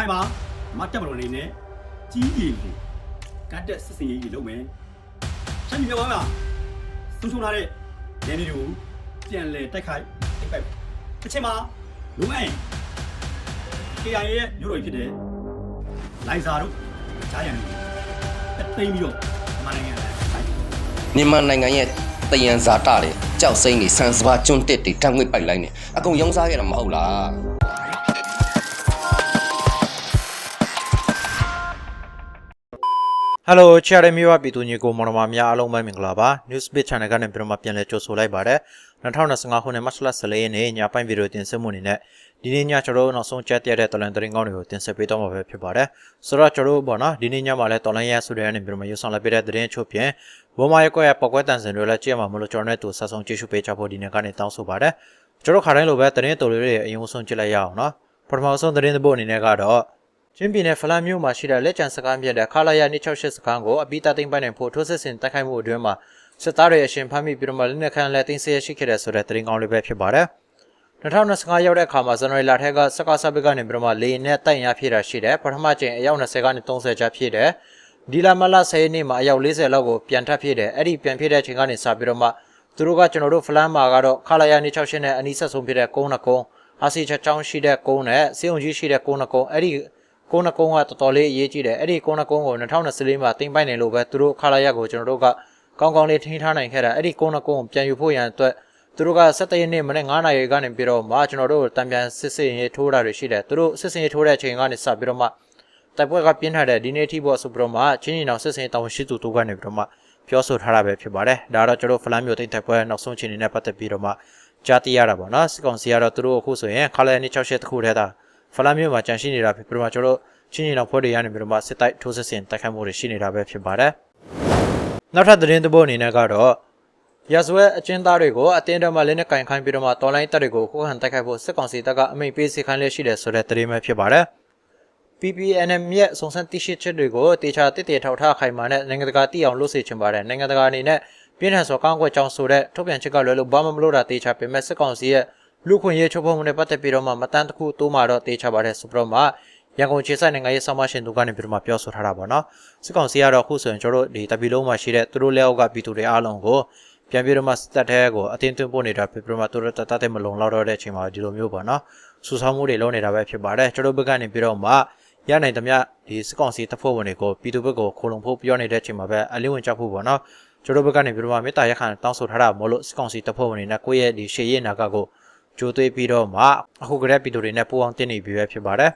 ခိုင်မှာမတ်တက်မလို့နေနဲ့ကြီးကြီးလေးကတ်တက်စစ်စင်ရေးကြီးလုပ်မယ်ရှမ်းပြည်မြောက်ပိုင်းမှာဆုံးရှုံးလာတဲ့နေမျိုးတွေကိုပြန်လဲတိုက်ခိုက်တိုက်ပိုက်တစ်ချိန်မှာလူမိုင်း KIA ရဲ့မြို့တော်ကြီးဖြစ်တဲ့လိုင်ဇာတို့ဂျာရန်တို့တသိမ်းပြီးတော့မြန်မာနိုင်ငံကိုတိုက်မြန်မာနိုင်ငံရဲ့တယံဇာတတွေကြောက်စိမ့်တွေဆန်စပါကျွန်းတစ်တွေတံငွေပိုက်လိုက်နေအကုန်ရောင်းစားရတာမဟုတ်လား ဟယ်လိုချာရမီဝပြည်သူညီကိုမော်နမများအားလုံးပဲမင်္ဂလာပါ Newsbit Channel ကနေပြန်မပြန်လဲကြိုဆိုလိုက်ပါတယ်2025ခုနှစ်မတ်လ14ရက်နေ့ညပိုင်းဗီဒီယိုတင်ဆက်မှုအနေနဲ့ဒီနေ့ညကျွန်တော်တို့နောက်ဆုံးကြက်တဲ့တလန်တရင်ကောင်းတွေကိုတင်ဆက်ပေးတော့မှာပဲဖြစ်ပါတယ်ဆိုတော့ကျွန်တော်တို့ပေါ့နော်ဒီနေ့ညမှာလဲတော်လန်ရဆိုတဲ့အနေနဲ့ပြန်မရုပ်ဆောင်လိုက်ပေးတဲ့တရင်ချုပ်ပြင်ဘုံမရက်ကွက်ရဲ့ပောက်ကွက်တန်စင်တွေလည်းကြည့်ရမှာမလို့ကျွန်တော်နဲ့တူဆက်ဆုံးကြည့်ရှုပေးကြဖို့ဒီနေ့ကနေတောင်းဆိုပါတယ်ကျွန်တော်ခါတိုင်းလိုပဲတရင်တော်လေးတွေအရင်ဆုံးကြည့်လိုက်ရအောင်နော်ပထမဆုံးတရင်တစ်ပုတ်အနေနဲ့ကတော့ ချင်းပြည်နယ်ဖလန်မြို့မှာရှိတဲ့လက်ကျန်စခန်းပြတဲ့ခလာရ268စခန်းကိုအပိတသိမ့်ပိုင်းနိုင်ဖို့ထိုးစစ်ဆင်တိုက်ခိုက်မှုအတွင်းမှာစစ်သားတွေအရှင်ဖမ်းမိပြီးတော့မှလက်နက်ခံလက်သိမ်းဆဲရှိခဲ့တဲ့ဆိုတဲ့သတင်းကောင်းလေးပဲဖြစ်ပါတယ်။2025ရောက်တဲ့အခါမှာဇန်နဝါရီလထက်ကစကားဆပ်ဘကနေပြီးတော့မှလေနဲ့တိုက်ရဖြစ်တာရှိတယ်ပထမကျရင်အယောက်20ကနေ30ကျဖြစ်တယ်ဒီလာမလာ10ရက်နေ့မှာအယောက်40လောက်ကိုပြန်ထပ်ဖြစ်တယ်အဲ့ဒီပြန်ဖြစ်တဲ့အချိန်ကနေစပြီးတော့မှသူတို့ကကျွန်တော်တို့ဖလန်မှာကတော့ခလာရ268နဲ့အနီးဆက်ဆုံးဖြစ်တဲ့ကုန်းနှကုန်းအာစီချက်ချောင်းရှိတဲ့ကုန်းနဲ့စေုံကြီးရှိတဲ့ကုန်းနှကုန်းအဲ့ဒီ ကုန်းနှကုန်းကတော်တော်လေးအရေးကြီးတယ်အဲ့ဒီကုန်းနှကုန်းကို2024မှာတင်ပိုက်နေလို့ပဲသူတို့ခလာရကိုကျွန်တော်တို့ကကောင်းကောင်းလေးထိန်းထားနိုင်ခဲ့တာအဲ့ဒီကုန်းနှကုန်းကိုပြန်ယူဖို့ရန်အတွက်သူတို့က17ရက်နေ့မနေ့9နာရီကနေပြီးတော့မှကျွန်တော်တို့တံပြန်စစ်စစ်ရေးထိုးတာတွေရှိတယ်သူတို့စစ်စစ်ရေးထိုးတဲ့အချိန်ကနေစပြီးတော့မှတိုက်ပွဲကပြင်းထန်တဲ့ဒီနေ့ထိပေါ့ဆိုပြီးတော့မှချင်းချင်းအောင်စစ်စစ်ရေးတောင်းရှိသူတို့ကနေပြီးတော့မှပြောဆိုထားတာပဲဖြစ်ပါတယ်ဒါတော့ကျွန်တော်ဖလန်မျိုးတိတ်တိုက်ပွဲနောက်ဆုံးချိန်နေနဲ့ပတ်သက်ပြီးတော့မှကြားသိရတာပေါ့နော်စစ်ကောင်စီကတော့သူတို့အခုဆိုရင်ခလာရ268တခုတည်းသာ ဖလန်မျိုးမှာကြန့်ရှိနေတာဖြစ်ပြီးတော့မှကျွန်တော်တို့ချင်းချင်းအောင်ဖွဲ့တွေရနေပြီးတော့မှစစ်တိုက်ထိုးစစ်ဆင်တိုက်ခိုက်မှုတွေရှိနေတာပဲဖြစ်ပါတယ်နောက်ထပ်သတင်းတစ်ပုဒ်အနေနဲ့ကတော့ရဇဝဲအကျဉ်းသားတွေကိုအတင်းတော်မှလက်နက်ကင်ခိုင်းပြီးတော့မှတော်လိုင်းတပ်တွေကိုခုခံတိုက်ခိုက်ဖို့စစ်ကောင်စီတပ်ကအမိန့်ပေးစီခိုင်းလက်ရှိတယ်ဆိုတဲ့သတင်းပဲဖြစ်ပါတယ် PPNM ရဲ့စုံစမ်းသိရှိချက်တွေကိုတေချာတစ်တေထောက်ထားခိုင်မာနဲ့နိုင်ငံတကာတည်အောင်လုပ်စေချင်ပါတယ်နိုင်ငံတကာအနေနဲ့ပြင်းထန်စွာကောင်းကွက်ကြောင်းဆိုတဲ့ထုတ်ပြန်ချက်ကလွယ်လို့ဘာမှမလို့တာတေချာပေမဲ့စစ်ကောင်စီရဲ့ လူခွင့်ရေးချုပ်ဖောက်မှုနဲ့ပတ်သက်ပြီးတော့မှမတန်းတစ်ခုတိုးမှတော့တေချာပါတယ်ဆိုပြီးတော့မှရန်ကုန်ခြေဆိုင်နိုင်ငံရေးဆောင်းမရှင်သူကနေပြီးတော့မှပြောဆိုထားတာပေါ့နော်စစ်ကောင်စီကတော့အခုဆိုရင်ကျွန်တော်တို့ဒီတပီလုံးမှာရှိတဲ့သူတို့လက်အောက်ကပြည်သူတွေအားလုံးကိုပြန်ပြီးတော့မှစစ်တပ်ထဲကိုအတင်းသွင်းပို့နေတာဖြစ်ပြီးတော့မှသူတို့တတတဲ့မလုံလောက်တော့တဲ့အချိန်မှာဒီလိုမျိုးပေါ့နော်စူဆောင်းမှုတွေလုပ်နေတာပဲဖြစ်ပါတယ်ကျွန်တော်တို့ဘက်ကနေပြီးတော့မှရနိုင်သမျှဒီစစ်ကောင်စီတပ်ဖွဲ့ဝင်တွေကိုပြည်သူဘက်ကိုခိုလုံဖို့ပြောနေတဲ့အချိန်မှာပဲအလင်းဝင်ကြောက်ဖို့ပေါ့နော်ကျွန်တော်တို့ဘက်ကနေပြီးတော့မှမေတ္တာရက်ခံတောင်းဆိုထားတာမို့လို့စစ်ကောင်စီတပ်ဖွဲ့ဝင်တွေနဲ့ကိုယ့်ရဲ့ဒီရှေ့ရဲ့နာကကို ကြိုးသွေးပြီးတော့မှအခုကရက်ပြည်သူတွေနဲ့ပူးအောင်တင်နေပြီပဲဖြစ်ပါတယ်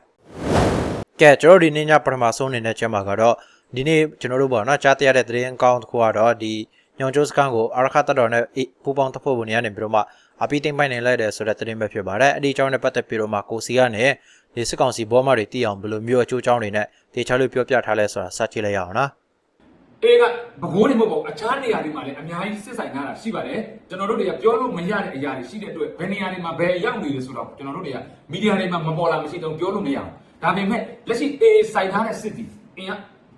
ကဲကျွန်တော်ဒီနေ့ညပထမဆုံးနေတဲ့ချက်မှာကတော့ဒီနေ့ကျွန်တော်တို့ပေါ့နော်ကြားသိရတဲ့သတင်းအကောင့်တစ်ခုကတော့ဒီညောင်ကျိုးစကန်ကိုအာရခတ်တော်နဲ့ပူပေါင်းတပ်ဖွဲ့ဝင်တွေကနေပြီးတော့မှအပီတင်ပိုင်နေလိုက်တယ်ဆိုတဲ့သတင်းပဲဖြစ်ပါတယ်အဲ့ဒီအကြောင်းနဲ့ပတ်သက်ပြီးတော့မှကိုစီကနေဒီစစ်ကောင်စီဘောမတွေတည်အောင်ဘယ်လိုမျိုးအကျိုးအကြောင်းတွေနဲ့တေချာလို့ပြောပြထားလဲဆိုတာစကြည့်လိုက်ရအောင်နော် အေးကဘကိုးနေမဟုတ်ပါဘူးအခြားနေရာတွေမှာလည်းအများကြီးစစ်ဆိုင်ထားတာရှိပါတယ်ကျွန်တော်တို့တွေကပြောလို့မရတဲ့အရာတွေရှိတဲ့အတွက်ဘယ်နေရာတွေမှာဘယ်ရောက်နေလဲဆိုတော့ကျွန်တော်တို့တွေကမီဒီယာတွေမှာမပေါ်လာမရှိတော့ပြောလို့မရအောင်ဒါပေမဲ့လက်ရှိအေးဆိုင်ထားတဲ့စစ်တီအင်းက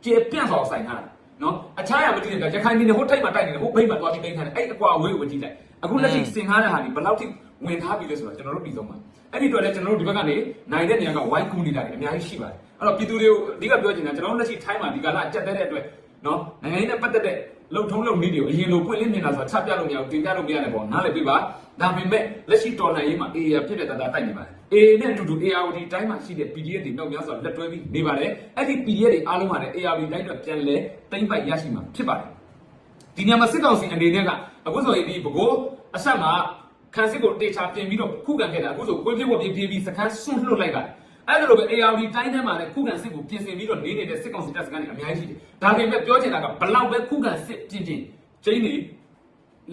ကျေပြန့်စွာဆိုင်ထားတာနော်အခြားရမကြည့်တဲ့ရခိုင်ပြည်နယ်ဟိုထိတ်မှာတိုက်နေတယ်ဟိုဘိတ်မှာသွားပြီးတိုင်းထားတယ်အဲ့အကွာအဝေးကိုကြည့်လိုက်အခုလက်ရှိစင်ထားတဲ့ဟာဒီဘယ်လောက်ထိဝင်ထားပြီလဲဆိုတော့ကျွန်တော်တို့ပြီးဆုံးပါအဲ့ဒီအတွက်လည်းကျွန်တော်တို့ဒီဘက်ကနေနိုင်တဲ့နေရာကဝိုင်းကူနေတာတွေအများကြီးရှိပါတယ်အဲ့တော့ပြည်သူတွေကိုအဓိကပြောချင်တာကျွန်တော်တို့လက်ရှိထိုင်းမှာဒီကလာအကြက်တဲ့အတွက် နော်နိုင်ငံရေးနဲ့ပတ်သက်တဲ့လုံထုံးလုံနည်းတွေကိုအရင်လိုပွင့်လင်းမြင်လာဆိုတာချပြလို့မရဘူးတင်ပြလို့မရတယ်ပေါ့နားလည်ပြပါဒါပေမဲ့လက်ရှိတော်လှန်ရေးမှာ AA ဖြစ်တဲ့တတာတိုက်နေပါတယ် AA နဲ့အတူတူ ARD တိုင်းမှာရှိတဲ့ PDF တွေနောက်များစွာလက်တွဲပြီးနေပါတယ်အဲ့ဒီ PDF တွေအားလုံးဟာလည်း ARD တိုင်းတော့ပြန်လဲတိမ့်ပိုက်ရရှိမှာဖြစ်ပါတယ်ဒီညမှာစစ်ကောင်စီအနေနဲ့ကအခုဆိုရင်ဒီဘကိုးအဆက်မှာခန်းစစ်ကိုတေချာပြင်ပြီးတော့ခုခံခဲ့တာအခုဆိုကိုပြည့်ဝပြည့်ပြေးပြီးစခန်းဆွန့်လွတ်လိုက်တာ အဲ့လိုလိုပဲ ARD တိုင်းထဲမှာလည်းခုခံစစ်ကိုပြင်ဆင်ပြီးတော့နေနေတဲ့စစ်ကောင်စီတပ်စခန်းတွေအများကြီးရှိတယ်။ဒါပေမဲ့ပြောချင်တာကဘလောက်ပဲခုခံစစ်ပြင်ပြင်ကျင်းနေ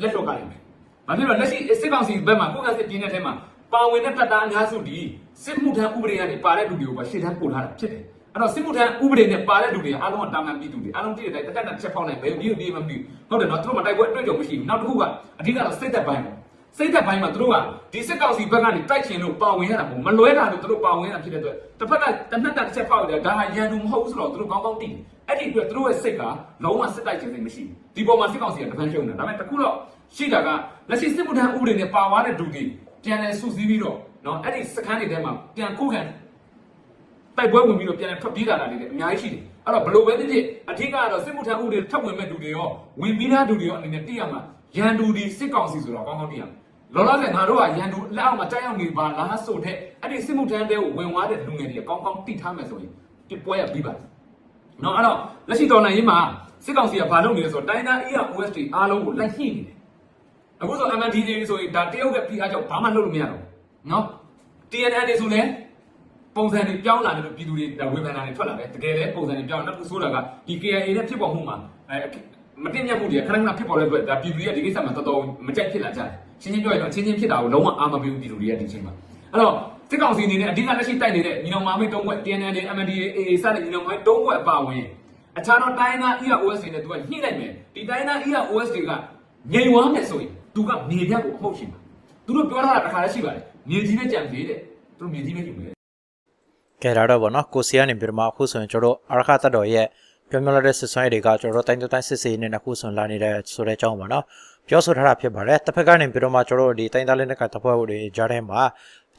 လက်တော့ကလိမ့်မယ်။ဘာဖြစ်လို့လဲလက်ရှိစစ်ကောင်စီဘက်မှာခုခံစစ်ပြင်တဲ့ထဲမှာပါဝင်တဲ့တပ်သားအများစုဒီစစ်မှုထမ်းဥပဒေကနေပါတဲ့လူတွေကိုပါရှေ့တန်းပို့ထားတာဖြစ်တယ်။အဲ့တော့စစ်မှုထမ်းဥပဒေနဲ့ပါတဲ့လူတွေအားလုံးကတာမန်ပြည်သူတွေအားလုံးတည်တဲ့အတိုင်းတက်တက်ချက်ဖောက်နိုင်ဘယ်ပြီးပြီးမပြီးဟုတ်တယ်နော်သူတို့မတိုက်ပွဲအတွေ့အကြုံမရှိဘူး။နောက်တစ်ခုကအဓိကတော့စိတ်သက်ပိုင်းပေါ့ စိတ်သက်ပိုင်းမှာသူတို့ကဒီစစ်ကောင်စီဘက်ကနေတိုက်ချင်လို့ပါဝင်ရတာပေါ့မလွဲတာလို့သူတို့ပါဝင်ရတာဖြစ်တဲ့အတွက်တစ်ဖက်ကတစ်နှက်တစ်ချက်ဖောက်ရတယ်ဒါဟာရန်သူမဟုတ်ဘူးဆိုတော့သူတို့ကောင်းကောင်းသိတယ်အဲ့ဒီအတွက်သူတို့ရဲ့စိတ်ကလုံးဝစစ်တိုက်ချင်စိတ်မရှိဘူးဒီပေါ်မှာစစ်ကောင်စီကတပန်းရှုံနေတာဒါပေမဲ့တခုတော့ရှိတာကလက်ရှိစစ်မှုထမ်းဥပဒေနဲ့ပါဝါတဲ့ဒူတွေပြန်လဲစုစည်းပြီးတော့နော်အဲ့ဒီစခန်းတွေထဲမှာပြန်ကိုခံတိုက်ပွဲဝင်ပြီးတော့ပြန်လည်ထွက်ပြေးလာတာတွေလည်းအများကြီးရှိတယ်အဲ့တော့ဘလို့ပဲဖြစ်ဖြစ်အထက်ကတော့စစ်မှုထမ်းဥပဒေထပ်ဝင်မဲ့လူတွေရောဝင်ပြီးသားလူတွေရောအနေနဲ့သိရမှာရန်သူဒီစစ်ကောင်စီဆိုတော့ကောင်းကောင်းသိရမှာ လောလောဆယ်ငါတို့ကရန်သူလက်အောက်မှာတိုက်ရောက်နေပါလားဆိုတဲ့အဲ့ဒီစစ်မှုထမ်းတဲ့ကိုဝင်သွားတဲ့လူငယ်တွေကောင်းကောင်းသိထားမယ်ဆိုရင်ဒီပွဲရပြီးပါနော်အဲ့တော့လက်ရှိတော်လှန်ရေးမှာစစ်ကောင်စီကဘာလုပ်နေလဲဆိုတော့တိုင်းသား EROST အားလုံးကိုလိုက်ညှိနေတယ်အခုဆို MNDJ ဆိုရင်ဒါတရုတ်ကဖိအားကြောင့်ဘာမှလုပ်လို့မရတော့ဘူးနော် TNN တွေဆိုလည်းပုံစံတွေပြောင်းလာတယ်လို့ပြည်သူတွေဒါဝေဖန်တာတွေထွက်လာတယ်တကယ်လည်းပုံစံတွေပြောင်းနောက်တစ်ခုဆိုတာကဒီ KIA နဲ့ဖြစ်ပေါ်မှုမှာအဲမတင်မြတ်မှုတွေခဏခဏဖြစ်ပေါ်တဲ့အတွက်ဒါပြည်သူတွေကဒီကိစ္စမှာတော်တော်မကြိုက်ဖြစ်လာကြတယ် ရှင်းရှင်းပြောရရင်တော့ချင်းချင်းဖြစ်တာကိုလုံးဝအာမပေးဘူးပြည်သူတွေကဒီချိန်မှာအဲ့တော့စစ်ကောင်စီအနေနဲ့အဓိကလက်ရှိတိုက်နေတဲ့ညီနောင်မာမိတ်တုံးဘက် TNN တွေ MNDAA စတဲ့ညီနောင်မာမိတ်တုံးဘက်အပါဝင်အခြားတော့တိုင်းသား EROS တွေနဲ့သူကညှိလိုက်မယ်ဒီတိုင်းသား EROS တွေကငြိမ်ဝမ်းမယ်ဆိုရင်သူကမြေပြတ်ကိုအမှုတ်ရှိမှာသူတို့ပြောထားတာတစ်ခါလည်းရှိပါတယ်မြေကြီးနဲ့ကြံသေးတယ်သူတို့မြေကြီးနဲ့ယူမယ်ကဲဒါတော့ဗောနော်ကိုစီကနေပြီးတော့မှအခုဆိုရင်ကျွန်တော်တို့အာရခတတ်တော်ရဲ့ပြောင်းပြောင်းလာတဲ့စစ်ဆွမ်းရည်တွေကကျွန်တော်တို့တိုင်းတိုင်းစစ်စေးနဲ့အခုဆိုရင်လာနေတဲ့ဆိုတဲ့အကြောင်းပါနော် ပြောဆိုထားတာဖြစ်ပါတယ်တစ်ဖက်ကနေပြီးတော့မှကျွန်တော်တို့ဒီတိုင်းသားလေးနဲ့ကတပွဲတွေကြားထဲမှာ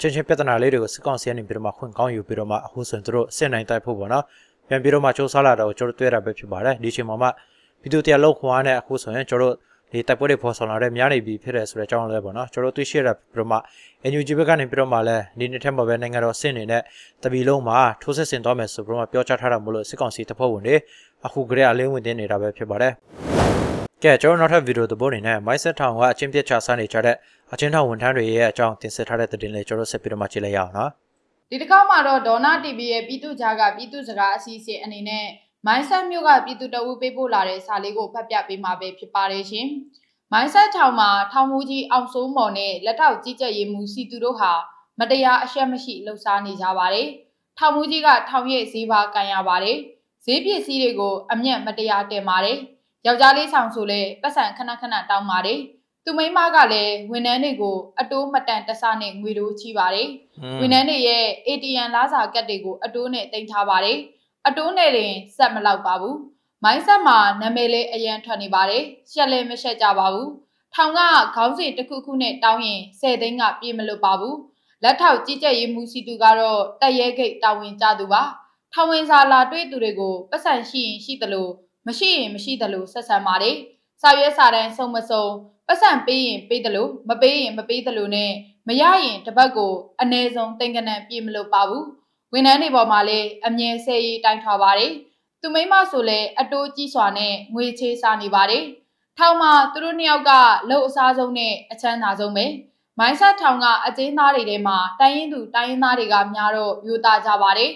ချင်းချင်းပြဿနာလေးတွေကိုစစ်ကောင်စီကနေပြီးတော့မှခွင့်ကောင်းယူပြီးတော့မှအခုဆိုရင်တို့စစ်နိုင်တိုက်ဖို့ဗောနော်ပြန်ပြီးတော့မှစူးစမ်းလာတော့ကျွန်တော်တို့တွေ့ရတာပဲဖြစ်ပါတယ်ဒီချိန်မှာမှဗီဒီယိုတရားလောက်ခွန်အားနဲ့အခုဆိုရင်ကျွန်တော်တို့ဒီတိုက်ပွဲတွေပေါ်ဆောင်လာတဲ့များနေပြီဖြစ်တဲ့ဆိုတဲ့အကြောင်းလည်းပေါ့နော်ကျွန်တော်တို့သိရှိရတာပြီးတော့မှ NUG ဘက်ကနေပြီးတော့မှလည်းဒီနှစ်ထက်မှာပဲနိုင်ငံတော်စစ်နေနဲ့တပီလုံးမှာထိုးစစ်ဆင်သွားမယ်ဆိုပြီးတော့မှပြောကြားထားတာမို့လို့စစ်ကောင်စီတပ်ဖွဲ့ဝင်တွေအခုကြရအလင်းဝင်တင်နေတာပဲဖြစ်ပါတယ် ကဲကျွန်တော်နောက်ထပ်ဗီဒီယိုသဘောနေနဲ့ Mindset ထောင်ကအချင်းပြစ်ချစားနေကြတဲ့အချင်းထောင်ဝန်ထမ်းတွေရဲ့အကြောင်းတင်ဆက်ထားတဲ့သတင်းလေးကျွန်တော်ဆက်ပြီးတော့မှကြည့်လိုက်ရအောင်နော်ဒီတစ်ခေါက်မှာတော့ဒေါနာ TV ရဲ့ပြည်သူ့ကြားကပြည်သူ့စကားအစီအစဉ်အနေနဲ့မိုင်းဆက်မျိုးကပြည်သူတအုပ်ပေးပို့လာတဲ့စာလေးကိုဖတ်ပြပေးမှာပဲဖြစ်ပါတယ်ရှင်။မိုင်းဆက်ထောင်မှာထောင်မူကြီးအောင်စိုးမော်နဲ့လက်ထောက်ကြီးကြပ်ရေးမှူးစီသူတို့ဟာမတရားအရှက်မရှိလှုပ်ရှားနေကြပါတယ်။ထောင်မူကြီးကထောင်ရဲ့ဈေးပါကန်ရပါတယ်။ဈေးပစ္စည်းတွေကိုအမျက်မတရားတင်ပါတယ်။ ယောက်ျားလေးဆောင်ဆိုလဲပတ်စံခဏခဏတောင်းပါတယ်။သူမိန်းမကလည်းဝန်ထမ်းတွေကိုအတိုးမတန်တဆနဲ့ငွေတိုးချီပါတယ်။ဝန်ထမ်းတွေရဲ့ ATM လာစာကတ်တွေကိုအတိုးနဲ့တင်ထားပါတယ်။အတိုးနဲ့တင်ဆက်မလောက်ပါဘူး။မိုင်းဆက်မှာနာမည်လေးအရန်ထွက်နေပါတယ်။ရှက်လည်းမရှက်ကြပါဘူး။ထောင်ကခေါင်းစဉ်တစ်ခုခုနဲ့တောင်းရင်10သိန်းကပြေမလွတ်ပါဘူး။လက်ထောက်ကြီးကြပ်ရေးမှုစီတူကတော့တက်ရဲဂိတ်တာဝန်ကျသူပါ။ထောင်ဝင်စာလာတွေ့သူတွေကိုပတ်စံရှိရင်ရှိသလို မရှိရင်မရှိသလိုဆက်ဆံပါတယ်။စာရွက်စာတမ်းစုံမစုံပတ်စံပေးရင်ပေးသလိုမပေးရင်မပေးသလိုနဲ့မရရင်တစ်ပတ်ကိုအနည်းဆုံးတင်ကနန်ပြေမလို့ပါဘူးဝန်ထမ်းတွေပေါ်မှာလည်းအမြဲဆဲရေးတိုင်းထားပါတယ်သူမိမဆိုလည်းအတိုးကြီးစွာနဲ့ငွေချေးစားနေပါတယ်ထောင်မှာသူတို့နှစ်ယောက်ကလှုပ်အစားဆုံးနဲ့အချမ်းသာဆုံးပဲမိုင်းဆက်ထောင်ကအကျဉ်းသားတွေထဲမှာတိုင်းရင်သူတိုင်းရင်သားတွေကများတော့ယူသားကြပါတယ်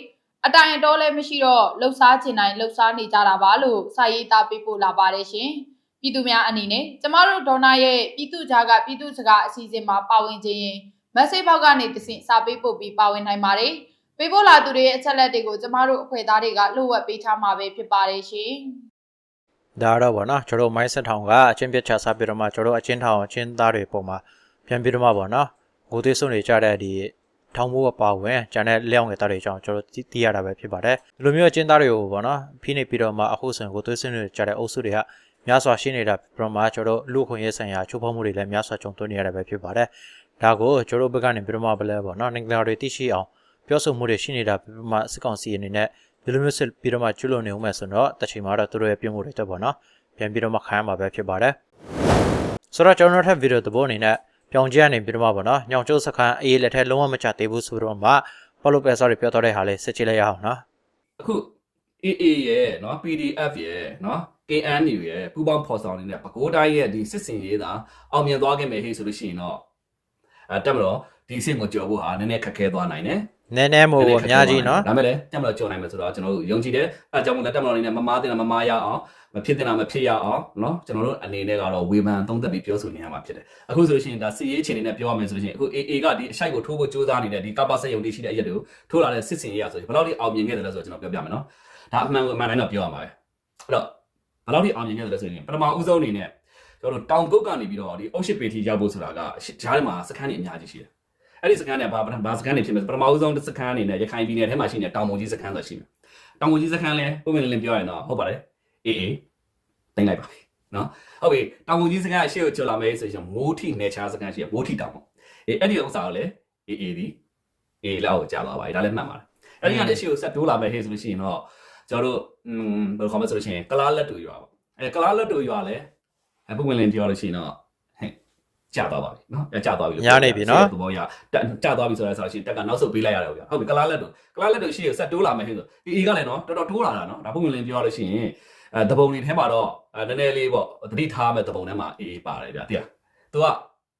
အတိုင်အတော်လည်းမရှိတော့လှုပ်ရှားချင်တိုင်းလှုပ်ရှားနေကြတာပါလို့စာရေးသားပေးပို့လာပါတယ်ရှင်ပြည်သူများအနေနဲ့ကျမတို့ဒေါ်နာရဲ့ပြည်သူကြားကပြည်သူစကားအစီအစဉ်မှာပါဝင်ခြင်းရင် message ဘောက်ကနေတဆင့်စာပေးပို့ပြီးပါဝင်နိုင်ပါတယ်။ပေးပို့လာသူတွေရဲ့အချက်လက်တွေကိုကျမတို့အဖွဲ့သားတွေကလှုပ်ဝက်ပေးထားမှာပဲဖြစ်ပါတယ်ရှင်။ဒါတော့ဗောနော်ကျွန်တော် mindset ထောင်ကအချင်းပြစ်ချစားပြီးတော့မှကျွန်တော်အချင်းထောင်အချင်းသားတွေပုံမှာပြန်ပြီးတော့မှဗောနော်ကိုသေးဆုံးနေကြတဲ့ဒီ ထောင်မိုးအပါဝင်ကျန်တဲ့လျောင်းငယ်သားတွေအကြောင်းကျွန်တော်သိရတာပဲဖြစ်ပါတယ်ဒီလိုမျိုးအချင်းသားတွေကိုဗောနော်ဖိနေပြီးတော့မှအခုဆိုရင်ကိုသေးဆုံးနေကြတဲ့အုပ်စုတွေကများစွာရှိနေတာပြီးတော့မှကျွန်တော်လူခွင့်ရေးဆိုင်ရာချိုးဖောက်မှုတွေလည်းများစွာကြုံတွေ့နေရတာပဲဖြစ်ပါတယ်ဒါကိုကျွန်တော်ဘက်ကနေပြီးတော့မှဘလဲဗောနော်နိုင်ငံတော်တွေသိရှိအောင်ပြောဆိုမှုတွေရှိနေတာပြီးတော့မှစစ်ကောင်စီအနေနဲ့ဒီလိုမျိုးစစ်ပြီးတော့မှကျွလွန်နေဦးမယ်ဆိုတော့တစ်ချိန်မှာတော့သူတို့ရဲ့ပြုမှုတွေတက်ပေါ့နော်ပြန်ပြီးတော့မှခံရမှာပဲဖြစ်ပါတယ်ဆိုတော့ကျွန်တော်ထပ်ဗီဒီယိုသဘောအနေနဲ့ ပြောင်ကျန်းနေပြတော့ပါနော်ညောင်ကျုပ်စခန်းအေးလက်ထက်လုံးဝမချသေးဘူးဆိုတော့မှပေါ်လိုပယ်ဆော်တွေပြောတော့တဲ့ဟာလေးစစ်ကြည့်လိုက်ရအောင်နော်အခု AA ရဲ့နော် PDF ရဲ့နော် KNU ရဲ့ပူပေါင်းဖော်ဆောင်နေတဲ့ပဲခူးတိုင်းရဲ့ဒီစစ်စင်ရေးတာအောင်မြင်သွားခဲ့မယ်ဟေ့ဆိုလို့ရှိရင်တော့အဲတက်မလို့ဒီစစ်ကိုကြော်ဖို့ဟာနည်းနည်းခက်ခဲသွားနိုင်တယ် နည်းနည်းမို့အများကြီးနော်ဒါမဲ့လည်းတက်မလို့ကြော်နိုင်မယ်ဆိုတော့ကျွန်တော်တို့ယုံကြည်တယ်အဲအကြောင်းမို့လည်းတက်မလို့အနေနဲ့မမားတင်တာမမားရအောင်မဖြစ်တင်တာမဖြစ်ရအောင်နော်ကျွန်တော်တို့အနေနဲ့ကတော့ဝေဖန်သုံးသပ်ပြီးပြောဆိုနေရမှာဖြစ်တယ်အခုဆိုလို့ရှိရင်ဒါစီရေးအခြေအနေနဲ့ပြောရမယ်ဆိုလို့ရှိရင်အခု AA ကဒီအရှိုက်ကိုထိုးဖို့ကြိုးစားနေတဲ့ဒီကပ္ပဆက်ယုံတိရှိတဲ့အရက်တွေကိုထိုးလာတဲ့စစ်စင်ရေးရဆိုရင်ဘယ်လောက်ထိအောင်မြင်ခဲ့တယ်လဲဆိုတော့ကျွန်တော်ပြောပြမယ်နော်ဒါအမှန်ကိုအမှန်တိုင်းတော့ပြောရမှာပဲအဲ့တော့ဘယ်လောက်ထိအောင်မြင်ခဲ့တယ်လဲဆိုရင်ပထမဦးဆုံးအနေနဲ့ကျွန်တော်တို့တောင်ကုတ်ကနေပြီးတော့ဒီအောက်ရှစ်ပေထိရောက်ဖို့ဆိုတာကရှားထဲမှာစခန်းတွေအများကြီးရှိတယ် အဲ့ဒီစခန်းတွေဘာဘာစခန်းတွေဖြစ်မလဲပထမဦးဆုံးတစ်စခန်းအနေနဲ့ရခိုင်ပြည်နယ်ထဲမှာရှိနေတဲ့တောင်ပုံကြီးစခန်းဆိုရှိမယ်တောင်ပုံကြီးစခန်းလဲပုံမှန်လင်းပြောရရင်တော့ဟုတ်ပါတယ်အေးအေးတင်လိုက်ပါပြီနော်ဟုတ်ပြီတောင်ပုံကြီးစခန်းအရှိကိုကျော်လာမယ်ဆိုရင်မိုးထိနယ်ချားစခန်းရှိရမိုးထိတောင်ပေါ့အေးအဲ့ဒီဥစ္စာကိုလည်းအေးအေးဒီအေးလောက်ကိုကြာသွားပါပြီဒါလည်းမှတ်ပါတယ်အဲ့ဒီကနေရှေ့ကိုဆက်တိုးလာမယ်ဟေ့ဆိုလို့ရှိရင်တော့ကျွန်တော်တို့อืมဘယ်လိုခေါ်မလဲဆိုလို့ရှိရင်ကလားလက်တူရွာပေါ့အဲကလားလက်တူရွာလဲအပုတ်ဝင်လင်းပြောလို့ရှိရင်တော့ဟဲ့ ကြာသွားပါပြီနော်ကြာသွားပြီလို့ညားနေပြီနော်သဘောရတက်ကြာသွားပြီဆိုတာဆိုလို့ရှိရင်တက်ကနောက်ဆုတ်ပေးလိုက်ရတယ်ဗျာဟုတ်ပြီကလားလက်တူကလားလက်တူရှေ့ကိုဆက်တိုးလာမယ်ဟေ့ဆိုအေးအေးကလည်းနော်တော်တော်တိုးလာတာနော်ဒါပုတ်ဝင်လင်းပြောလို့ရှိရင်အဲတပုံတွေထဲမှာတော့အဲနည်းနည်းလေးပေါ့သတိထားမဲ့တပုံထဲမှာအေးအေးပါတယ်ဗျာတိရသူက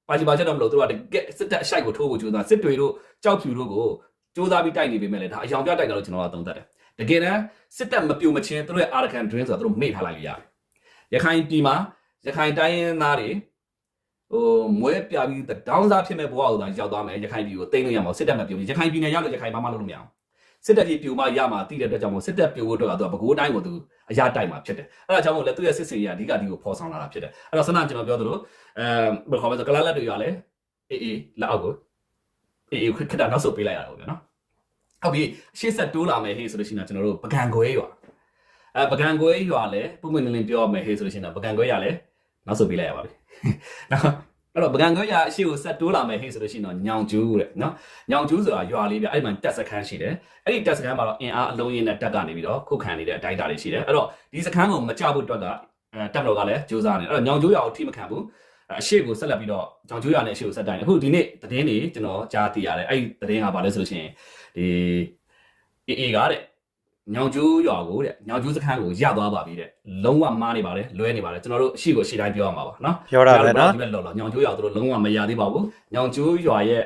ပါချီပါချက်တော့မလို့သူကတကယ်စစ်တက်အရှိုက်ကိုထိုးဖို့ကြိုးစားစစ်တွေတို့ကြောက်ဖြူတို့ကိုကြိုးစားပြီးတိုက်နေပေမဲ့လည်းဒါအယောင်ပြတိုက်တယ်လို့ကျွန်တော်ကသုံးသပ်တယ်တကယ်တမ်းစစ်တက်မပြိုမချင်းသူတို့ရဲ့အာရကန်ဒရင်းဆိုတာသူတို့မေ့ထားလိုက်လို့ရတယ်ရခိုင်ပြည်မှာရခိုင်တိုင်းရင်းသားတွေ ဟိုမွဲပြပြီးတောင်းစားဖြစ်မဲ့ဘဝကိုသာရောက်သွားမယ်ရခိုင်ပြည်ကိုတိမ့်လို့ရမှာစစ်တက်မပြိုဘူးရခိုင်ပြည်နယ်ရောက်လို့ရခိုင်ဘာမှလုပ်လို့မရအောင်စစ်တက်ကြီးပြိုမှရမှာတည်တဲ့အတွက်ကြောင့်မို့စစ်တက်ပြိုဖို့အတွက်ကသူကပဲခူးတိုင်းကိုသူအရာတိုက်မှာဖြစ်တယ်အဲ့ဒါကြောင့်မို့လဲသူရဲ့စစ်စင်ရအဓိကဒီကိုဖော်ဆောင်လာတာဖြစ်တယ်အဲ့တော့ဆန္ဒကျွန်တော်ပြောသလိုအဲဘယ်ခေါ်မလဲဆိုကလာလက်တွေရလဲအေးအေးလက်အောက်ကိုအေးအေးခက်တာနောက်ဆုတ်ပေးလိုက်ရတာပေါ့ဗျာနော်ဟုတ်ပြီရှေ့ဆက်တိုးလာမယ်ဟေးဆိုလို့ရှိရင်ကျွန်တော်တို့ပကံကွဲရွာအဲပကံကွဲရွာလဲပုံမှန်လင်းလင်းပြောရမယ်ဟေးဆိုလို့ရှိရင်ပကံကွဲရလဲ နောက်ဆုတ်ပေးလိုက်ရပါပြီနော်အဲ့တော့ပကံကွဲရအရှိကိုဆက်တိုးလာမယ်ဟေးဆိုလို့ရှိရင်တော့ညောင်ကျူးတဲ့နော်ညောင်ကျူးဆိုတာရွာလေးပြအဲ့ဒီမှာတက်စခန်းရှိတယ်အဲ့ဒီတက်စခန်းမှာတော့အင်အားအလုံးရင်းနဲ့တက်ကနေပြီးတော့ခုခံနေတဲ့အတိုင်းအတာတွေရှိတယ်အဲ့တော့ဒီစခန်းကိုမကြဖို့အတွက်ကအဲတက်မတော်ကလည်းစူးစမ်းနေတယ်အဲ့တော့ညောင်ကျူးရွာကိုထိမခံဘူးအရှိကိုဆက်လက်ပြီးတော့ကြောင်ကျိုးရနဲ့အရှိကိုဆက်တိုင်းအခုဒီနေ့သတင်းတွေကျွန်တော်ကြားသိရတယ်အဲ့ဒီသတင်းကဘာလဲဆိုလို့ရှိရင်ဒီအေးအေးကတဲ့ ညောင်ကျိုးရွာကိုတဲ့ညောင်ကျိုးစခန်းကိုရသွားပါပြီတဲ့လုံးဝမားနေပါတယ်လွဲနေပါတယ်ကျွန်တော်တို့အရှိကိုအရှိတိုင်းပြောရမှာပါနော်ပြောတာပဲနော်ဒီမဲ့လော်လော်ညောင်ကျိုးရွာတို့လုံးဝမရသေးပါဘူးညောင်ကျိုးရွာရဲ့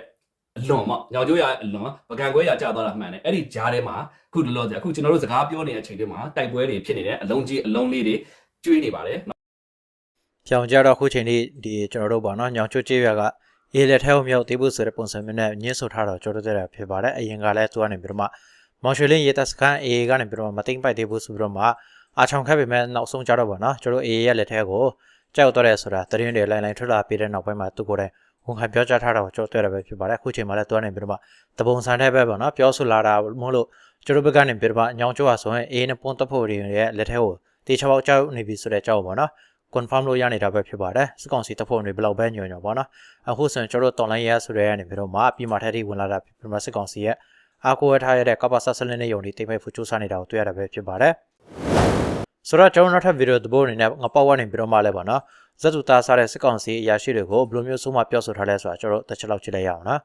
အလွန်ပေါ့ညောင်ကျိုးရွာရဲ့အလွန်ပကံကွဲရွာကြာသွားတာမှန်တယ်အဲ့ဒီကြားထဲမှာအခုလောလောဆယ်အခုကျွန်တော်တို့စကားပြောနေတဲ့အချိန်တွေမှာတိုက်ပွဲတွေဖြစ်နေတယ်အလုံးကြီးအလုံးလေးတွေကျွေးနေပါတယ်ပြောင်ကြတော့ခုချိန်လေးဒီကျွန်တော်တို့ပေါ့နော်ညောင်ချွတ်ကျေးရွာကအေးလက်ထဲကိုမြောက်သေးဖို့ဆိုတဲ့ပုံစံမျိုးနဲ့ညှင်းဆိုထားတော့ကျွန်တော်တို့တဲ့ဖြစ်ပါတယ်အရင်ကလည်းသူကနေပြီးတော့မှ မောင်ရွှေလင်းရေတပ်စခန်းအေးကနေပြီးတော့မသိမ့်ပိုက်သေးဘူးဆိုပြီးတော့မှအာချောင်ခက်ပေမဲ့နောက်ဆုံးကြတော့ပေါ့နော်ကျွန်တော်အေးရဲ့လက်ထဲကိုကြောက်တော့တယ်ဆိုတာတရင်တွေလိုင်းလိုင်းထွက်လာပြီးတဲ့နောက်ပိုင်းမှာသူကိုယ်တိုင်ဝန်ခံပြောကြားထားတာကိုကျွန်တော်တွေ့ရပဲဖြစ်ပါတယ်ခုချိန်မှာလည်းသူကနေပြီးတော့မှတပုံစံတဲ့ပဲပေါ့နော်ပြောဆိုလာတာမဟုတ်လို့ကျွန်တော်ဘက်ကနေပြီးတော့မှညောင်ကျွတ်ဟာဆိုရင်အေးနဲ့ပွန်းတပ်ဖို့တွေရဲ့လက်ထဲကိုတေချောက်ကြောက်နေပြီဆိုတဲ့ကြောက်ပေါ့နော် confirm လို့ရနေတာပဲဖြစ်ပါတယ်စကောင်စီတပ်ဖွဲ့တွေဘယ်လောက်ပဲညွှန်ညွှန်ပေါ့နော်အခုဆိုရင်ကျွန်တော်တို့ online ရဆိုတဲ့ကနေပြီးတော့မှပြီးမှထက်ထိဝင်လာတာပြမစကောင်စီရဲ့ အာကိုရထားရတဲ့ကပ္ပဆာဆလင်းနဲ့ယုံဒီတိတ်ဖိုက်ဖူချူစားနေတာကိုတွေ့ရတာပဲဖြစ်ပါတယ်ဆိုတော့ကျွန်တော်နောက်ထပ်ဗီဒီယိုသဘောအနေနဲ့ငပေါက်ဝနေပြီးတော့မှလဲပါနော်ဇက်တူတာစားတဲ့စကောင်စီအရာရှိတွေကိုဘယ်လိုမျိုးဆုံးမပြောဆိုထားလဲဆိုတာကျွန်တော်တို့တစ်ချက်လောက်ကြည့်လိုက်ရအောင်နော်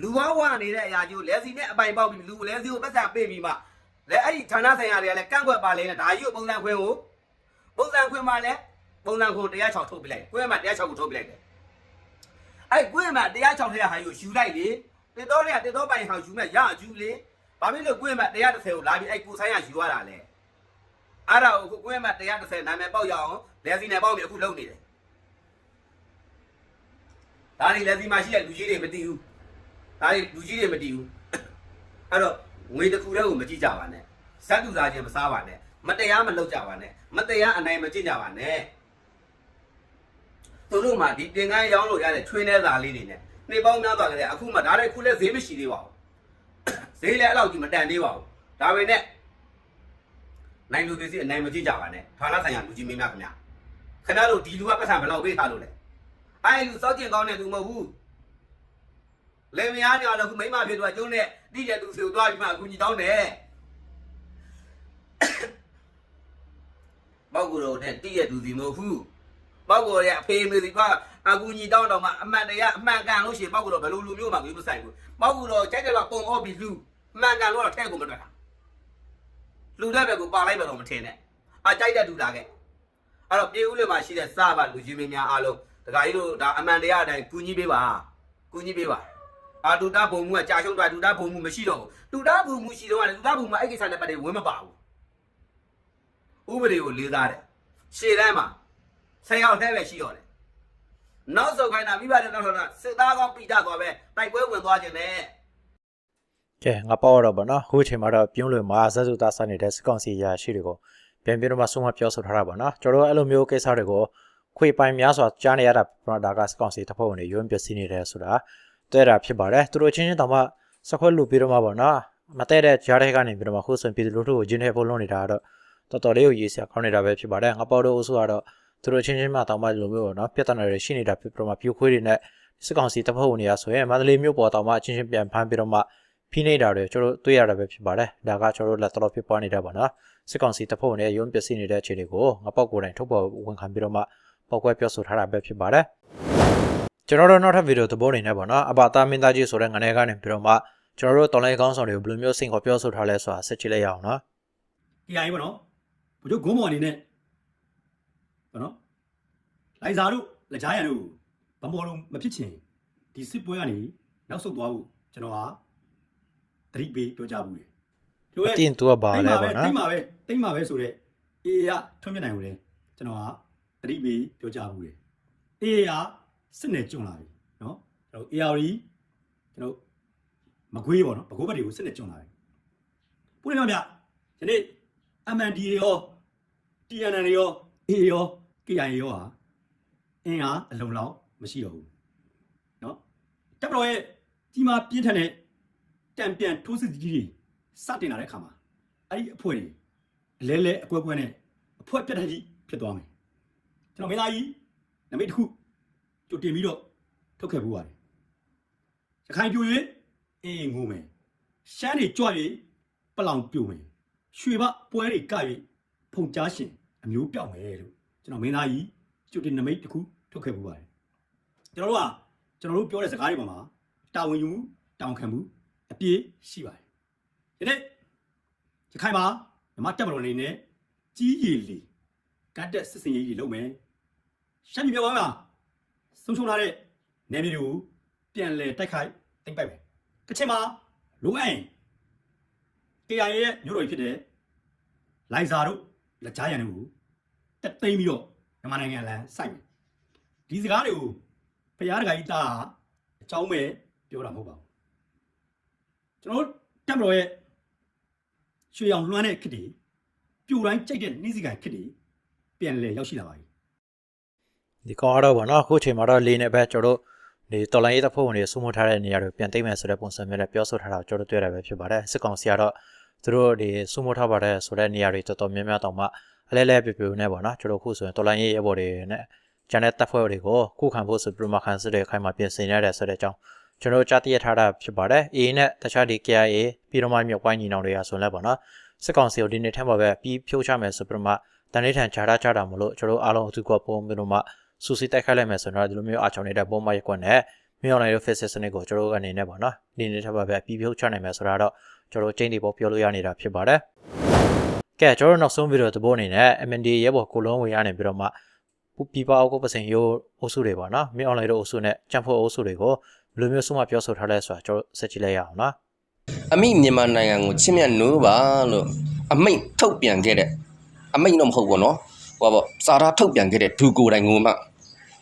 လူဝဝနေတဲ့အရာကြီးကိုလက်စီနဲ့အပိုင်ပေါက်ပြီးလူလက်စီကိုပတ်စံပေးပြီးမှလက်အဲ့ဒီဌာနဆိုင်ရာတွေကလည်းကန့်ကွက်ပါလေနဲ့ဒါကြီးကိုပုံစံခွင်းကိုပုံစံခွင်းမှလည်းပုံစံခွင်းတရား6ထုတ်ပြလိုက်ကွင်းမှတရား6ကိုထုတ်ပြလိုက်တယ်အဲ့ကွင်းမှတရား6ထဲကဟာကြီးကိုယူလိုက်လေ တေတော်တွေကတေတော်ပိုင်ဟာယူမဲ့ရအယူလေဘာဖြစ်လို့ကွင်းမှတရား30ကိုလာပြီးအဲ့ကိုဆိုင်ရယူရတာလဲအဲ့ဒါကိုကွင်းမှတရား30နာမည်ပေါက်ရအောင်လက်စီနဲ့ပေါက်ပြီးအခုလုံနေတယ်ဒါနေလက်စီမှာရှိတဲ့လူကြီးတွေမသိဘူးဒါတွေလူကြီးတွေမတည်ဘူးအဲ့တော့ငွေတစ်ခုတည်းကိုမကြည့်ကြပါနဲ့စက်တူစားခြင်းမစားပါနဲ့မတရားမလုပ်ကြပါနဲ့မတရားအနိုင်မကျင့်ကြပါနဲ့သူတို့မှဒီတင်ကန်းရောင်းလို့ရတဲ့ချွေးနေသားလေးတွေနဲ့ နေပေါင်းများသွားကြတယ်အခုမှဒါလည်းခုလည်းဈေးမရှိသေးပါဘူးဈေးလည်းအဲ့လောက်ကြီးမတန်သေးပါဘူးဒါပေမဲ့နိုင်လူတွေစီအနိုင်မကြည့်ကြပါနဲ့ဌာနဆိုင်ရာလူကြီးမင်းများခင်ဗျာခင်ဗျားတို့ဒီလူကပတ်စံဘယ်လောက်ပေးထားလို့လဲအဲ့လူစောက်ကျင်ကောင်းတဲ့သူမဟုတ်ဘူးလေမယားညောင်တော့ခုမိမဖြစ်သွားကျုံးနဲ့တိကျသူစီကိုသွားပြီးမှအခုညီတောင်းတယ်မောက်ကူတော်နဲ့တိကျသူစီမဟုတ်ဘူး မောက်ကူရဲ့အဖေမေစီကအကူညီတောင်းတော့မှအမှန်တရားအမှန်ကန်လို့ရှိရင်မောက်ကူတော်ဘယ်လိုလူမျိုးမှမဆိုင်ဘူးမောက်ကူတော်ကြိုက်တယ်ကပုံအော့ပြီးလူမှန်ကန်လို့တော့ထဲကိုမတွက်တာလူတဲ့ဘက်ကိုပါလိုက်ပဲတော့မထင်နဲ့အကြိုက်တဲ့လူလာခဲ့အဲ့တော့ပြေဦးလေမှာရှိတဲ့စပါလူကြီးမင်းများအားလုံးတခါကြီးတို့ဒါအမှန်တရားအတိုင်းကူညီပေးပါကူညီပေးပါအာတူတာဘုံမှုကကြာရှုံးသွားတူတာဘုံမှုမရှိတော့ဘူးတူတာဘုံမှုရှိတော့ကလည်းတူတာဘုံမှုအဲ့ကိစ္စနဲ့ပတ်သက်ဝင်မပါဘူးဥပဒေကိုလေးစားတယ်ရှေ့တန်းမှာ ဆယ်ယောက်တည်းပဲရှိတော့တယ်နောက်ဆုံးခိုင်းတာမိဘတဲ့နောက်ဆုံးတာစစ်သားကောင်းပိတာသွားပဲတိုက်ပွဲဝင်သွားခြင်းနဲ့ကဲငါပေါ့တော့ဗောနော်ခုချိန်မှာတော့ပြုံးလွင်မှာဇက်စုသားစားနေတဲ့စကောင်စီအရာရှိတွေကိုပြန်ပြီးတော့မှဆုံးမပြောဆိုထားတာဗောနော်ကျွန်တော်တို့အဲ့လိုမျိုးကိစ္စတွေကိုခွေပိုင်များစွာကြားနေရတာပရဒါကစကောင်စီတစ်ဖက်ဝင်နေရုံးပြစီနေတယ်ဆိုတာတဲ့တာဖြစ်ပါတယ်သူတို့ချင်းချင်းတောင်မှစခွက်လူပြီးတော့မှဗောနော်မတဲ့တဲ့ကြားတဲ့ကနေပြီးတော့မှခုဆိုရင်ပြည်သူလူထုကိုဂျင်းထဲပို့လုံးနေတာတော့တော်တော်လေးကိုရေးစရာကောင်းနေတာပဲဖြစ်ပါတယ်ငါပေါ့တော့အဆိုကတော့ သူတို့ချင်းချင်းမှတောင်မှလိုမျိုးဗောနော်ပြဿနာတွေရှိနေတာဖြစ်ပြီးတော့မှပြိုခွေးတွေနဲ့စကောင်စီတစ်ဖက်ဝင်နေရဆိုရင်မန္တလေးမြို့ပေါ်တောင်မှချင်းချင်းပြန်ဖမ်းပြီးတော့မှဖိနှိပ်တာတွေကျွန်တော်တို့တွေ့ရတာပဲဖြစ်ပါတယ်ဒါကကျွန်တော်တို့လက်တော်ဖြစ်ပွားနေတာပါနော်စစ်ကောင်စီတပ်ဖွဲ့ဝင်တွေရုံးပစ္စည်းနေတဲ့အခြေအနေကိုငါပေါက်ကိုယ်တိုင်ထုတ်ပေါ်ဝန်ခံပြီးတော့မှပောက်ကွဲပြောဆိုထားတာပဲဖြစ်ပါတယ်ကျွန်တော်တို့နောက်ထပ်ဗီဒီယိုသဘောနေနဲ့ပေါ့နော်အပါသားမင်းသားကြီးဆိုတဲ့ငနေကနေပြီးတော့မှကျွန်တော်တို့တော်လိုင်းကောင်းဆောင်တွေကိုဘယ်လိုမျိုးစိန်ခေါ်ပြောဆိုထားလဲဆိုတာဆက်ကြည့်လိုက်ရအောင်နော် KIA ပေါ့နော်ဘုတို့ဂုံးမော်အနေနဲ့ပေါ့ နော်လိုက်စားတို့လက်ကြားရံတို့ဗမော်လုံးမဖြစ်ချင်ဒီစစ်ပွဲကနေနောက်ဆုတ်သွားဖို့ကျွန်တော်ဟာတတိပေးပြောကြဘူးလေတို့အရဲ့တင်းသူကပါလဲပေါ့တိနော်တ်မှာပဲတိတ်မှာပဲဆိုတော့အေးရထွံ့မြနိုင်ကိုလေကျွန်တော်ဟာတတိပေးပြောကြဘူးလေအေးရစစ်နေကျွန်းလာပြီနော်ကျွန်တော် AR ကျွန်တော်မကွေးပေါ့နော်ဘကိုးဘက်တွေကိုစစ်နေကျွန်းလာပြီပို့နေမှာဗျယနေ့ MNDA ရော TNN ရော AA ရော KIA ရောဟာအင်အားအလုံးလောက်မရှိတော့ဘူးเนาะတပ်မတော်ရဲ့ကြီးမားပြင်းထန်တဲ့တံပြန်ထိုးစစ်ကြီးတွေစတင်လာတဲ့အခါမှာအဲ့ဒီအဖွဲ့တွေအလဲလဲအကွဲကွဲနဲ့အဖွဲ့ပြတ်တဲ့ကြီးဖြစ်သွားမယ်ကျွန်တော်မင်းသားကြီးနမိတ်တစ်ခုကြိုတင်ပြီးတော့ထုတ်ခဲ့ပူပါတယ်ရခိုင်ပြူ၍အင်းငိုမယ်ရှမ်းတွေကြွ၍ပလောင်ပြူမယ်ရွှေဘပွဲတွေက၍ဖုန်ကြားရှင်အမျိုးပြောက်မယ်လို့ ကျွန်တော်မင်းသားကြီးကြိုတင်နမိတ်တစ်ခုထုတ်ခဲ့ပူပါတယ်ကျွန်တော်တို့ကကျွန်တော်တို့ပြောတဲ့စကားတွေပေါ်မှာတာဝန်ယူမှုတာဝန်ခံမှုအပြည့်ရှိပါတယ်ဒီနေ့ရခိုင်မှာဓမ္မတက်မတော်အနေနဲ့ကြီးရည်လီကတ်တက်စစ်စင်ရေးကြီးလုပ်မယ်ရှမ်းပြည်မြောက်ပိုင်းမှာဆုံးရှုံးလာတဲ့နယ်မြေတွေကိုပြန်လည်တိုက်ခိုက်သိမ်းပိုက်မယ်ကချင်မှာလိုအပ်ရင် KIA ရဲ့မြို့တော်ကြီးဖြစ်တဲ့လိုင်ဇာတို့လက်ကြားရံတို့ကို တက်သိမ်းပြီးတော့မြန်မာနိုင်ငံလမ်းစိုက်မယ်ဒီစကားတွေကိုဖရားတခါကြီးတာအကြောင်းပဲပြောတာမဟုတ်ပါဘူးကျွန်တော်တို့တက်မတော်ရဲ့ရွှေအောင်လွှမ်းတဲ့ခစ်တွေပြိုတိုင်းကြိုက်တဲ့နှီးစီကန်ခစ်တွေပြန်လည်ရောက်ရှိလာပါပြီဒီကောင်ကတော့ဗောနော်အခုချိန်မှာတော့လေးနေပဲကျွန်တော်တို့ဒီတော်လိုင်းရေးတပ်ဖွဲ့ဝင်တွေစုမထားတဲ့နေရာတွေပြန်သိမ်းမယ်ဆိုတဲ့ပုံစံမျိုးနဲ့ပြောဆိုထားတာကိုကျွန်တော်တွေ့ရပဲဖြစ်ပါတယ်စစ်ကောင်စီကတော့သူတို့ဒီစုမထားပါတယ်ဆိုတဲ့နေရာတွေတော်တော်များများတောင်မှ အလဲလဲပြပြနဲ့ဗောနော်ကျွန်တော်ခုဆိုရင်တော်လိုင်းရေးရဲဘော်တွေနဲ့ကျန်တဲ့တပ်ဖွဲ့တွေကိုခုခံဖို့ဆိုပြီးမှခံစစ်တွေခိုင်မှာပြင်ဆင်ရတဲ့ဆိုတဲ့အကြောင်းကျွန်တော်ကြားသိရထားတာဖြစ်ပါတယ် A နဲ့တခြားဒီ KIA ပြည်တော်မှမြောက်ပိုင်းညီနောင်တွေကဆိုလဲဗောနော်စစ်ကောင်စီကိုဒီနေ့ထဲမှာပဲပြီးဖြိုးချမယ်ဆိုပြီးမှတန်လေးထန်ခြားထားကြတာမလို့ကျွန်တော်အားလုံးအထူးကပုံပြီးတော့မှစူစီတိုက်ခိုက်လိုက်မယ်ဆိုတော့ဒီလိုမျိုးအားချောင်းနေတဲ့ပုံမှန်ရက်ကွက်နဲ့မြောင်းလိုက်တဲ့ face စနစ်ကိုကျွန်တော်တို့အနေနဲ့ပေါ့နော်ဒီနေ့ထပ်ပါပဲပြီးဖြုတ်ချနိုင်မယ်ဆိုတာတော့ကျွန်တော်တို့ချိန်တွေပေါ်ပြောလို့ရနေတာဖြစ်ပါတယ် ကဲကျွန်တော်တို့နောက်ဆုံးဗီဒီယိုသဘောအနေနဲ့ MND ရဲဘော်ကိုလုံးဝရနေပြီးတော့မှပြပအောက်ကိုပစင်ရိုးအုပ်စုတွေပေါ့နော်မြောင်းလိုက်တဲ့အုပ်စုနဲ့ချမ်ဖို့အုပ်စုတွေကိုဘယ်လိုမျိုးဆုံးမပြောဆိုထားလဲဆိုတာကျွန်တော်ဆက်ကြည့်လိုက်ရအောင်နော်အမိမြန်မာနိုင်ငံကိုချစ်မြတ်နိုးပါလို့အမိတ်ထုတ်ပြန်ခဲ့တဲ့အမိတ်တော့မဟုတ်ဘူးနော်ဟိုပါစာသားထုတ်ပြန်ခဲ့တဲ့ဒူကိုယ်တိုင်ငုံမှ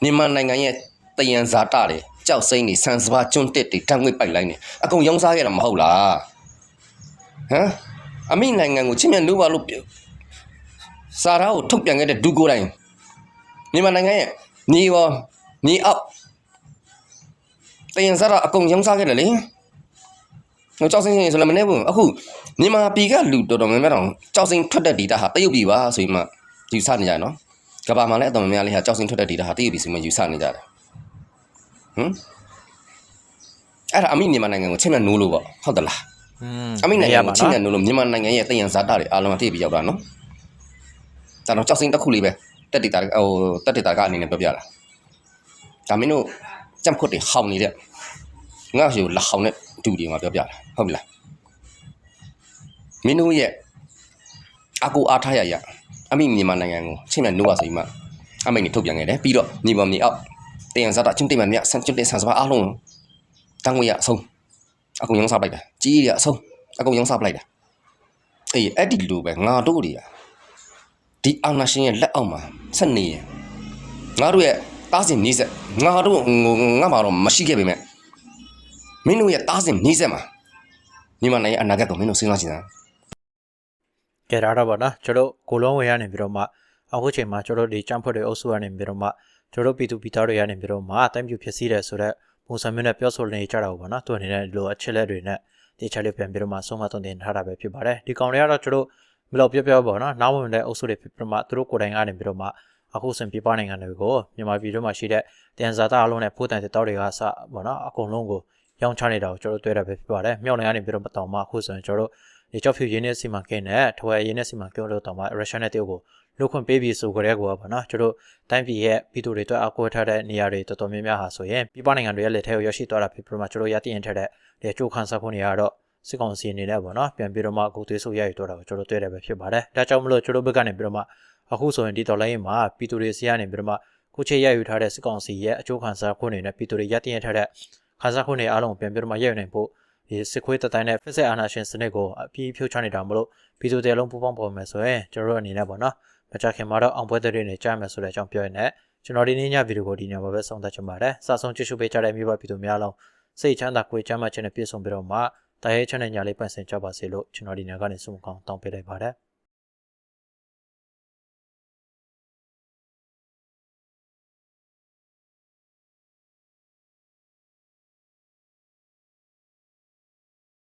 မြန်မာနိုင်ငံရဲ့တယံဇာတတွေကြောက်စိမ့်တွေဆန်စပါကျွန်းတက်တွေတန်းငွေပိုက်လိုက်နေအကုန်ရောင်းစားခဲ့တာမဟုတ်လားဟမ် အမိနိုင်ငံကိုချစ်မြတ်နိုးပါလို့ပြောစာသားကိုထုတ်ပြန်ခဲ့တဲ့ဒူကိုယ်တိုင်မြန်မာနိုင်ငံရဲ့ညီရောညီအောက်တယံဇာတအကုန်ရောင်းစားခဲ့တယ်လေဟိုကြောက်စင်းစင်းဆိုလည်းမနေဘူးအခုမြန်မာပြည်ကလူတော်တော်များများတော့ကြောက်စင်းထွက်တဲ့ဒေတာဟာတရုတ်ပြည်ပါဆိုပြီးမှယူဆနေကြတယ်နော်ကဘာမှလည်းအတော်များများလေးဟာကြောက်စင်းထွက်တဲ့ဒေတာဟာတရုတ်ပြည်ဆိုမှယူဆနေကြတယ်ဟမ်အဲ့ဒါအမိမြန်မာနိုင်ငံကိုချင်းမြတ်နိုးလို့ပေါ့ဟုတ်သလားอืม အမိနိုင်ငံပါကိုချင်းမြနော်တ်နိုးလို့မြန်မာနိုင်ငံရဲ့တယံဇာတာတွေအားလုံးတရုတ်ပြည်ရောက်တာနော်ဒါတော့ကြောက်စင်းတစ်ခုလေးပဲတက်ဒေတာဟိုတက်ဒေတာကအနေနဲ့ပြောပြတာဒါမင်းတို့ကြံ့ခွတ်တွေဟောင်းနေတဲ့ငါ့ရှိကိုလာဟောင်းတဲ့ဒူတွေမှာပြောပြတာဟုတ်ပြီလားမင်းတို့ရဲ့အကူအားထားရရအမိမြန်မာနိုင်ငံကိုချင်းမြန်နိုးပါဆိုပြီးမှအမိန်နေထုတ်ပြန်ခဲ့တယ်ပြီးတော့ညီမမြေအောက်တင်ရန်စားတာချင်းတင်မမြဆန်ချင်းတင်ဆန်စပါအားလုံးတန်းဝေရအဆုံး အကုန်ရောင်းစားပလိုက်တာကြီးရအဆုံးအကုန်ရောင်းစားပလိုက်တာအေးအဲ့ဒီလိုပဲငါတို့တွေကဒီအာနာရှင်ရဲ့လက်အောက်မှာဆက်နေရင်ငါတို့ရဲ့တားစင်နီးဆက်ငါတို့ငါမှာတော့မရှိခဲ့ပေမဲ့မင်းတို့ရဲ့တားစင်နီးဆက်မှာမြန်မာနိုင်ငံအနာဂတ်ကိုမင်းတို့စဉ်းစားကြည့်တာကဲဒါတော့ဗောနော်ကျွန်တော်တို့ကိုလုံးဝရနေပြီးတော့မှအခုချိန်မှာကျွန်တော်တို့ဒီចောင်းဖွဲ့တွေအုပ်စုရနေပြီးတော့မှကျွန်တော်တို့ပြည်သူပြည်သားတွေရနေပြီးတော့မှအတိုင်းပြဖြစ်စည်းတယ်ဆိုတော့ ပုံစံမျိုးနဲ့ပြောဆိုနေကြတာပေါ့နော်သူအနေနဲ့ဒီလိုအချက်လက်တွေနဲ့ဒီချက်လေးပြန်ပြီးတော့မှဆုံးမသွန်သင်ထားတာပဲဖြစ်ပါတယ်ဒီကောင်တွေကတော့ကျွန်တော်တို့ဘယ်လိုပြောပြောပေါ့နော်နောက်ဝင်တဲ့အုပ်စုတွေဖြစ်ပြီးတော့မှသူတို့ကိုယ်တိုင်ကနေပြီးတော့မှအခုစင်ပြပနိုင်ငံတွေကိုမြန်မာပြည်တို့မှာရှိတဲ့တန်ဇာတာအလုံးနဲ့ဖိုးတန်တဲ့တောက်တွေကစပေါ့နော်အကုန်လုံးကိုရောင်းချနေတာကိုကျွန်တော်တို့တွေ့ရပဲဖြစ်ပါတယ်မြောက်နိုင်ကနေပြီးတော့မတောင်မှအခုဆိုရင်ကျွန်တော်တို့ဒီကြောက်ဖြူရင်းနဲ့စီမံကိန်းနဲ့ထွေရင်းနဲ့စီမံကိန်းလို့တောင်မှရုရှားနဲ့တရုတ်ကို လုခွင့်ပေးပြီးဆိုကြတဲ့ကောပါနော်ကျွန်တော်တိုင်းပြည်ရဲ့ပြည်သူတွေအတွက်အကွဲထားတဲ့နေရာတွေတော်တော်များများဟာဆိုရင်ပြည်ပနိုင်ငံတွေရဲ့လက်ထဲကိုရောက်ရှိသွားတာဖြစ်ပြီးတော့မှကျွန်တော်ရည်တည်ရင်ထက်တဲ့ဒီကြိုးခန်းစားဖို့နေရတော့စစ်ကောင်စီအနေနဲ့ပေါ့နော်ပြန်ပြီးတော့မှအခုသွေးဆူရယူတော့တာကိုကျွန်တော်တွေ့ရပဲဖြစ်ပါတယ်ဒါကြောင့်မလို့ကျွန်တော်ဘက်ကနေပြီးတော့မှအခုဆိုရင်ဒီတော်လိုင်းမှာပြည်သူတွေစီကနေပြီးတော့မှခုချေရယူထားတဲ့စစ်ကောင်စီရဲ့အကျိုးခံစားခွင့်တွေနဲ့ပြည်သူတွေရည်တည်ရင်ထက်တဲ့ခံစားခွင့်တွေအားလုံးပြန်ပြီးတော့မှရယူနိုင်ဖို့ဒီစစ်ခွေးတတိုင်းနဲ့ဖက်ဆက်အာဏာရှင်စနစ်ကိုအပြည့်ဖြိုးချနေတာမလို့ပြည်သူတွေအလုံးပူးပေါင်းပေါ်မယ်ဆိုရင်ကျွန်တော်တို့အနေနဲ့ပေါ့နော် မကြခင်မှာတော့အောင်ပွဲတွေနဲ့ကြားမယ်ဆိုတဲ့အကြောင်းပြောရင်းနဲ့ကျွန်တော်ဒီနေ့ညဗီဒီယိုကိုဒီညမှာပဲဆုံးသက်ချင်ပါတယ်။စာဆုံးကြည့်ရှုပေးကြတဲ့မြို့ပတ်ပြည်သူများလုံးစိတ်ချမ်းသာကိုယ်ချမ်းသာခြင်းနဲ့ပြည့်စုံပြီးတော့မှတာရဲချမ်းတဲ့ညာလေးပန့်စင်ကြပါစေလို့ကျွန်တော်ဒီညကနေဆုမကောင်းတောင်းပေးလိုက်ပါတယ်။